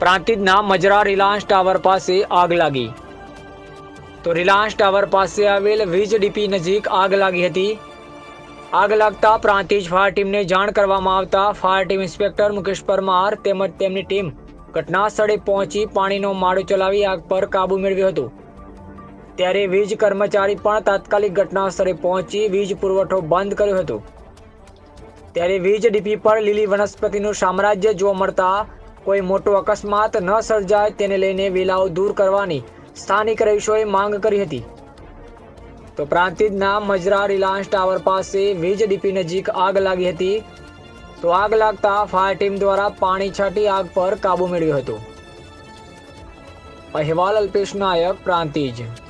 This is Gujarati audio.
પ્રાંતિજના મજરા રિલાયન્સ ટાવર પાસે આગ લાગી. તો રિલાયન્સ ટાવર પાસે આવેલ વીજ ડીપી નજીક આગ લાગી હતી. આગ લાગતા પ્રાંતિજ ફાયર ટીમને જાણ કરવામાં આવતા fire team inspector Mukesh Parmar તેમજ તેમની ટીમ ઘટના સ્થળે પહોંચી પાણીનો માળો ચલાવી આગ પર કાબુ મેળવ્યો હતો. ત્યારે વીજ કર્મચારી પણ તાત્કાલિક ઘટના સ્થળે પહોંચી વીજ પુરવઠો બંધ કર્યો હતો. ત્યારે વીજ ડીપી પર લીલી વનસ્પતિનું સામ્રાજ્ય જોવા મળતા કોઈ મોટો અકસ્માત ન સર્જાય તેને લઈને વેલાઓ દૂર કરવાની સ્થાનિક રહીશોએ માંગ કરી હતી. તો પ્રાંતિજના મજરા રિલાયન્સ ટાવર પાસે વીજ ડીપી નજીક આગ લાગી હતી. તો આગ લાગતા ફાયર ટીમ દ્વારા પાણી છાંટી આગ પર કાબુ મેળવ્યો હતો. અહેવાલ અલ્પેશ નાયક, પ્રાંતિજ.